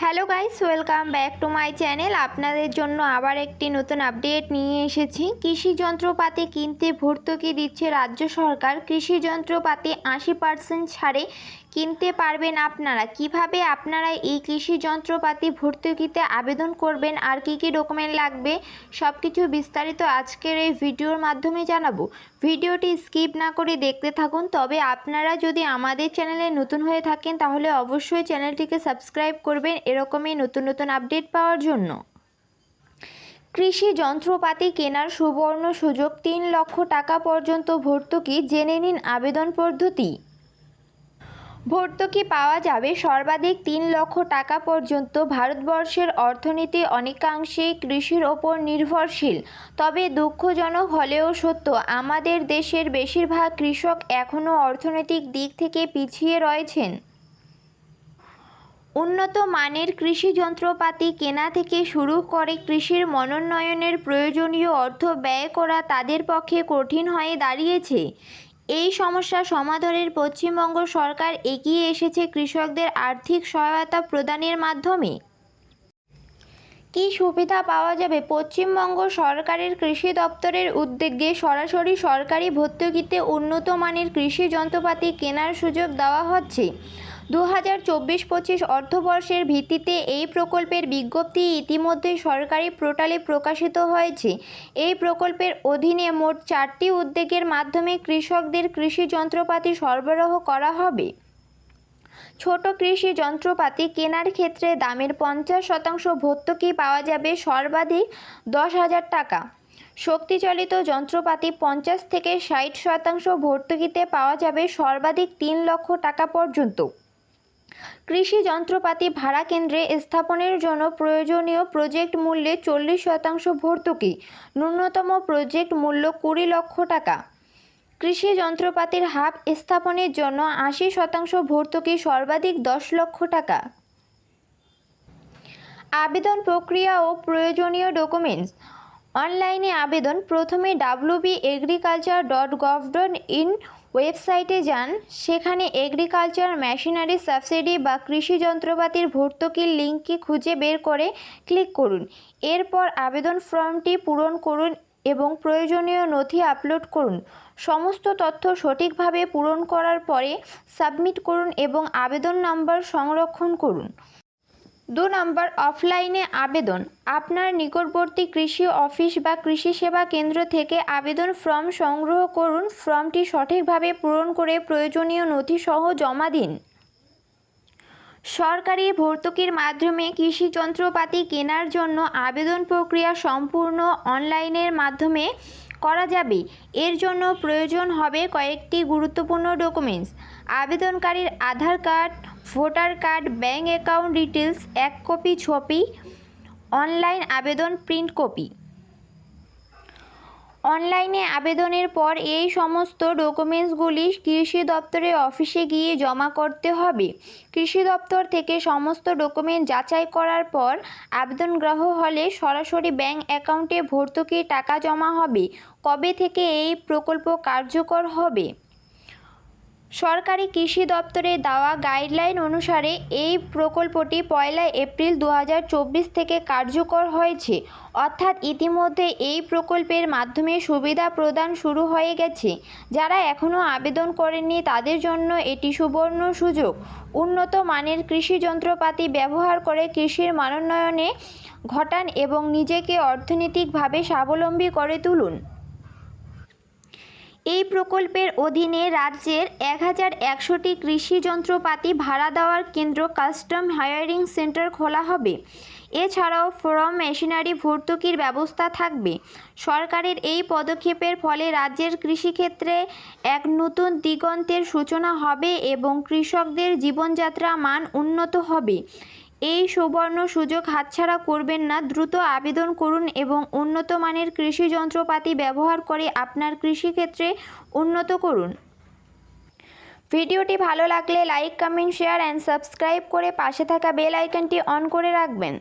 Hello guys, welcome back to my channel. আপনাদের জন্য আবার একটি নতুন আপডেট নিয়ে এসেছি। কৃষি যন্ত্রপাতি কিনতে ভর্তুকি দিচ্ছে রাজ্য সরকার। কৃষি যন্ত্রপাতি আশি পার্সেন্ট ছাড়ে কিনতে পারবেন আপনারা। কীভাবে আপনারা এই কৃষি যন্ত্রপাতি ভর্তুকিতে আবেদন করবেন, আর কি কি ডকুমেন্ট লাগবে সব কিছু বিস্তারিত আজকের এই ভিডিওর মাধ্যমে জানাব। ভিডিওটি স্কিপ না করে দেখতে থাকুন। তবে আপনারা যদি আমাদের চ্যানেলে নতুন হয়ে থাকেন, তাহলে অবশ্যই চ্যানেলটিকে সাবস্ক্রাইব করবেন এরকমই নতুন নতুন আপডেট পাওয়ার জন্য। কৃষি যন্ত্রপাতি কেনার সুবর্ণ সুযোগ তিন লক্ষ টাকা পর্যন্ত ভর্তুকি জেনে নিন আবেদন পদ্ধতি। ভর্তুকি পাওয়া যাবে সর্বাধিক তিন লক্ষ টাকা পর্যন্ত। ভারতবর্ষের অর্থনীতি অনেকাংশেই কৃষির ওপর নির্ভরশীল। তবে দুঃখজনক হলেও সত্য, আমাদের দেশের বেশিরভাগ কৃষক এখনও অর্থনৈতিক দিক থেকে পিছিয়ে রয়েছেন। উন্নত মানের কৃষি যন্ত্রপাতি কেনা থেকে শুরু করে কৃষির মনোন্নয়নের প্রয়োজনীয় অর্থ ব্যয় করা তাদের পক্ষে কঠিন হয়ে দাঁড়িয়েছে। এই সমস্যা সমাধানের পশ্চিমবঙ্গ সরকার এগিয়ে এসেছে কৃষকদের আর্থিক সহায়তা প্রদানের মাধ্যমে। কি সুবিধা পাওয়া যাবে পশ্চিমবঙ্গ সরকারের কৃষি দপ্তরের উদ্যোগে সরাসরি সরকারি ভর্তুকিতে উন্নত মানের কৃষি যন্ত্রপাতি কেনার সুযোগ দেওয়া হচ্ছে? দু হাজার চব্বিশ পঁচিশ অর্থবর্ষের ভিত্তিতে এই প্রকল্পের বিজ্ঞপ্তি ইতিমধ্যে সরকারি পোর্টালে প্রকাশিত হয়েছে। এই প্রকল্পের অধীনে মোট চারটি উদ্যোগের মাধ্যমে কৃষকদের কৃষি যন্ত্রপাতি সরবরাহ করা হবে। ছোট কৃষি যন্ত্রপাতি কেনার ক্ষেত্রে দামের পঞ্চাশ শতাংশ ভর্তুকি পাওয়া যাবে সর্বাধিক দশ হাজার টাকা। শক্তিচালিত যন্ত্রপাতি পঞ্চাশ থেকে ষাট শতাংশ ভর্তুকিতে পাওয়া যাবে সর্বাধিক তিন লক্ষ টাকা পর্যন্ত। কৃষি যন্ত্রপাতি ভাড়া কেন্দ্রে স্থাপনের জন্য প্রয়োজনীয় প্রজেক্ট মূল্যে চল্লিশ শতাংশ ভর্তুকি, ন্যূনতম প্রজেক্ট মূল্য কুড়ি লক্ষ টাকা। কৃষি যন্ত্রপাতির হাব স্থাপনের জন্য আশি শতাংশ ভর্তুকি সর্বাধিক দশ লক্ষ টাকা। আবেদন প্রক্রিয়া ও প্রয়োজনীয় ডকুমেন্টস অনলাইনে আবেদন প্রথমে WB agriculture dot gov dot in ওয়েবসাইটে যান। সেখানে এগ্রিকালচার মেশিনারি সাবসিডি বা কৃষি যন্ত্রপাতির ভর্তুকির লিঙ্কটি খুঁজে বের করে ক্লিক করুন। এরপর আবেদন ফর্মটি পূরণ করুন এবং প্রয়োজনীয় নথি আপলোড করুন। সমস্ত তথ্য সঠিকভাবে পূরণ করার পরে সাবমিট করুন এবং আবেদন নম্বর সংরক্ষণ করুন। দু নম্বর, অফলাইনে আবেদন। আপনার নিকটবর্তী কৃষি অফিস বা কৃষি সেবা কেন্দ্র থেকে আবেদন ফর্ম সংগ্রহ করুন। ফর্মটি সঠিকভাবে পূরণ করে প্রয়োজনীয় নথিসহ জমা দিন। সরকারি ভর্তুকির মাধ্যমে কৃষি যন্ত্রপাতি কেনার জন্য আবেদন প্রক্রিয়া সম্পূর্ণ অনলাইনের মাধ্যমে করা যাবে। এর জন্য প্রয়োজন হবে কয়েকটি গুরুত্বপূর্ণ ডকুমেন্টস। আবেদনকারীর Aadhaar card voter card, bank account details এক কপি ছবি, অনলাইন আবেদন, প্রিন্ট কপি। অনলাইনে আবেদনের পর এই সমস্ত ডকুমেন্টসগুলি কৃষি দপ্তরের অফিসে গিয়ে জমা করতে হবে। কৃষি দপ্তর থেকে সমস্ত ডকুমেন্ট যাচাই করার পর আবেদন গ্রহ হলে সরাসরি ব্যাঙ্ক অ্যাকাউন্টে ভর্তুকি টাকা জমা হবে। কবে থেকে এই প্রকল্প কার্যকর হবে? সরকারি কৃষি দপ্তরের দেওয়া গাইডলাইন অনুসারে এই প্রকল্পটি পয়লা এপ্রিল দু হাজার চব্বিশ থেকে কার্যকর হয়েছে। অর্থাৎ ইতিমধ্যে এই প্রকল্পের মাধ্যমে সুবিধা প্রদান শুরু হয়ে গেছে। যারা এখনও আবেদন করেননি তাদের জন্য এটি সুবর্ণ সুযোগ। উন্নত মানের কৃষি যন্ত্রপাতি ব্যবহার করে কৃষির মানোন্নয়নে ঘটান এবং নিজেকে অর্থনৈতিকভাবে স্বাবলম্বী করে তুলুন। এই প্রকল্পের অধীনে রাজ্যের এক হাজার একশোটি কৃষি যন্ত্রপাতি ভাড়া দেওয়ার কেন্দ্র কাস্টম হায়ারিং সেন্টার খোলা হবে। এছাড়াও ফরম মেশিনারি ভর্তুকির ব্যবস্থা থাকবে। সরকারের এই পদক্ষেপের ফলে রাজ্যের কৃষিক্ষেত্রে এক নতুন দিগন্তের সূচনা হবে এবং কৃষকদের জীবনযাত্রা মান উন্নত হবে। এই সুবর্ণ সুযোগ হাতছাড়া করবেন না, দ্রুত আবেদন করুন এবং উন্নত মানের কৃষি যন্ত্রপাতি ব্যবহার করে আপনার কৃষিক্ষেত্রে উন্নত করুন। ভিডিওটি ভালো লাগলে like, comment, share and subscribe করে পাশে থাকা বেল আইকনটি অন করে রাখবেন।